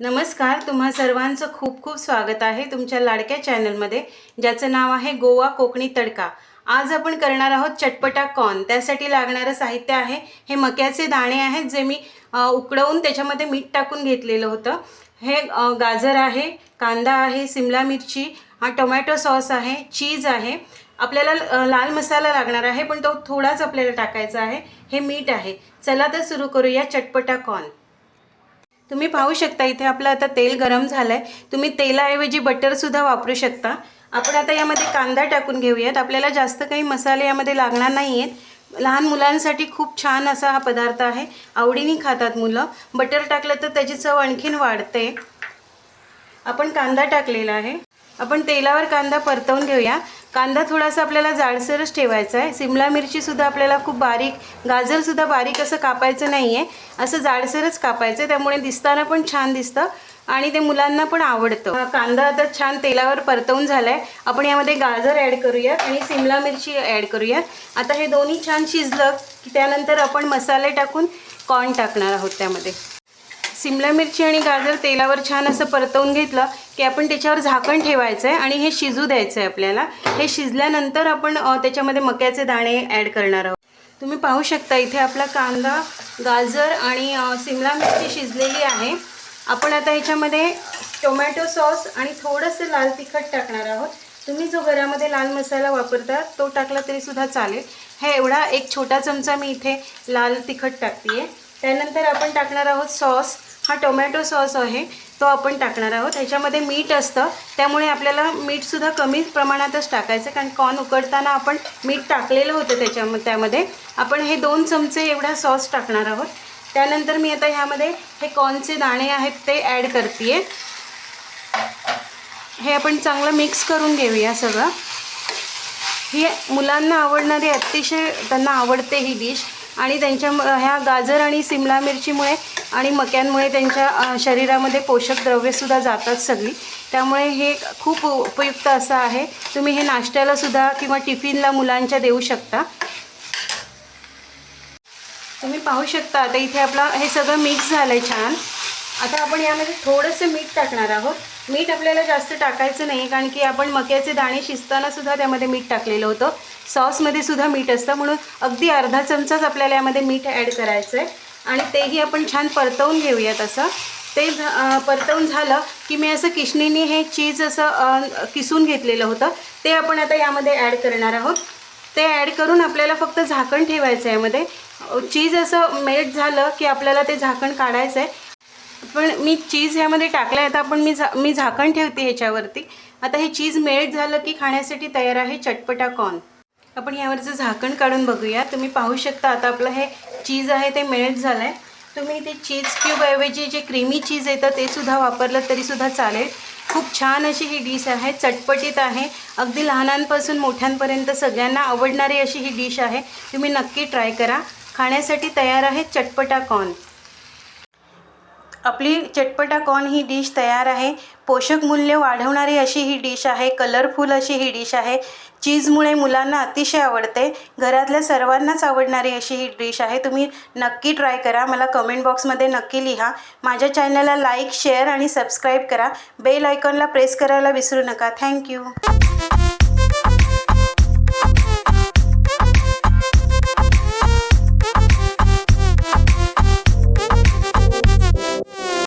नमस्कार तुम्हा सर्वांचं खूप खूप स्वागत आहे तुमच्या लाडक्या चॅनलमध्ये ज्याचं नाव आहे गोवा कोकणी तडका. आज आपण करणार आहोत चटपटा कॉर्न. त्यासाठी लागणारं साहित्य आहे हे मक्याचे दाणे आहेत जे मी उकडवून त्याच्यामध्ये मीठ टाकून घेतलेलं होतं. हे गाजर आहे कांदा आहे सिमला मिरची हा टोमॅटो सॉस आहे चीज आहे. आपल्याला लाल मसाला लागणार आहे पण तो थोडाच आपल्याला टाकायचा आहे हे मीठ आहे. चला तर सुरू करूया चटपटा कॉर्न. तुम्ही पाहू शकता इथे आपलं आता तेल गरम झालं आहे तुम्ही तेलाऐवजी बटरसुद्धा वापरू शकता. आपण आता यामध्ये कांदा टाकून घेऊयात. आपल्याला जास्त काही मसाले यामध्ये लागणार नाही आहेत लहान मुलांसाठी खूप छान असा हा पदार्थ आहे. आवडीने खातात मुलं. बटर टाकलं तर त्याची चव आणखीन वाढते. आपण कांदा टाकलेला आहे. आपण तेलावर कांदा परतवून घेऊया. कांदा थोडासा आपल्याला जाडसरच ठेवायचा आहे. सिमला मिरचीसुद्धा आपल्याला खूप बारीक गाजरसुद्धा बारीक असं कापायचं नाही आहे असं जाडसरच कापायचं आहे. त्यामुळे दिसताना पण छान दिसतं आणि ते मुलांना पण आवडतं. कांदा आता छान तेलावर परतवून झाला आहे आपण यामध्ये गाजर ॲड करूयात आणि सिमला मिरची ॲड करूयात. आता हे दोन्ही छान शिजलं की त्यानंतर आपण मसाले टाकून कॉर्न टाकणार आहोत त्यामध्ये. सिमला मिरची आणि गाजर तेलावर छान असं परतवून घेतलं की आपण त्याच्यावर झाकण ठेवायचं आहे आणि हे शिजू द्यायचं आहे आपल्याला. हे शिजल्यानंतर आपण त्याच्यामध्ये मक्याचे दाणे ॲड करणार आहोत. तुम्ही पाहू शकता इथे आपला कांदा गाजर आणि सिमला मिरची शिजलेली आहे. आपण आता ह्याच्यामध्ये टोमॅटो सॉस आणि थोडंसं लाल तिखट टाकणार आहोत. तुम्ही जो घरामध्ये लाल मसाला वापरता तो टाकला तरीसुद्धा चालेल. हे एवढा एक छोटा चमचा मी इथे लाल तिखट टाकते आहे त्यानंतर आपण टाकणार आहोत सॉस. हा टोमॅटो सॉस आहे तो आपण टाकणार आहोत. ह्याच्यामध्ये मीठ असतं त्यामुळे आपल्याला मीठसुद्धा कमी प्रमाणातच टाकायचं कारण कॉर्न उकडताना आपण मीठ टाकलेलं होतं त्याच्या त्यामध्ये. आपण हे दोन चमचे एवढा सॉस टाकणार आहोत. त्यानंतर मी आता ह्यामध्ये हे कॉर्नचे दाणे आहेत ते ॲड करते हे आपण चांगलं मिक्स करून घेऊया सगळं. ही मुलांना आवडणारी अतिशय त्यांना आवडते ही डिश. आणि त्यांच्या ह्या गाजर आणि सिमला मिरचीमुळे आणि मक्यांमुळे त्यांच्या शरीरामध्ये पोषक द्रव्यसुद्धा जातात सगळी. त्यामुळे हे खूप उपयुक्त असं आहे. तुम्ही हे नाश्त्यालासुद्धा किंवा टिफिनला मुलांच्या देऊ शकता. तुम्ही पाहू शकता आता इथे आपला हे सगळं मिक्स झालं आहे छान. आता आपण यामध्ये थोडंसं मीठ टाकणार आहोत. मीठ आपल्याला जास्त टाकायचं नाही कारण की आपण मक्याचे दाणे शिजताना सुद्धा त्यामध्ये मीठ टाकलेलं होतं. सॉसमध्ये सुद्धा मीठ असतं म्हणून अगदी अर्धा चमचाच आपल्याला यामध्ये मीठ ॲड करायचं आहे आणि तेही आपण छान परतवून घेऊयात असं. ते परतवून झालं की मी असं किशनीने हे चीज असं किसून घेतलेलं होतं. ते आपण आता यामध्ये ॲड करणार आहोत. ते ॲड करून आपल्याला फक्त झाकण ठेवायचं आहे यामध्ये. चीज असं मेल्ट झालं की आपल्याला ते झाकण काढायचं आहे पण मी चीज ह्यामध्ये टाकला आहे आता आपण मी झा मी झाकण ठेवते ह्याच्यावरती. आता हे चीज मेल्ट झालं की खाण्यासाठी तयार आहे चटपटा कॉर्न. आपण यावरचं झाकण काढून बघूया. तुम्ही पाहू शकता आता आपलं हे चीज आहे ते मेल्ट झालं आहे तुम्ही ते चीज क्यूबऐवजी जे क्रीमी चीज येतं ते सुद्धा वापरलं तरीसुद्धा चालेल. खूप छान अशी ही डिश आहे चटपटीत आहे. अगदी लहानांपासून मोठ्यांपर्यंत सगळ्यांना आवडणारी अशी ही डिश आहे. तुम्ही नक्की ट्राय करा. खाण्यासाठी तयार आहे चटपटा कॉर्न. आपली चटपटा कॉर्न ही डिश तयार आहे. पोषक मूल्य वाढवणारी अशी ही डिश आहे. कलरफुल अशी ही डिश आहे. चीजमुळे मुलांना अतिशय आवडते. घरातल्या सर्वांनाच आवडणारी अशी ही डिश आहे. तुम्ही नक्की ट्राय करा. मला कमेंट बॉक्समध्ये नक्की लिहा. माझ्या चॅनलला लाईक शेअर आणि सबस्क्राईब करा. बेल आयकॉनला प्रेस करायला विसरू नका. थँक्यू.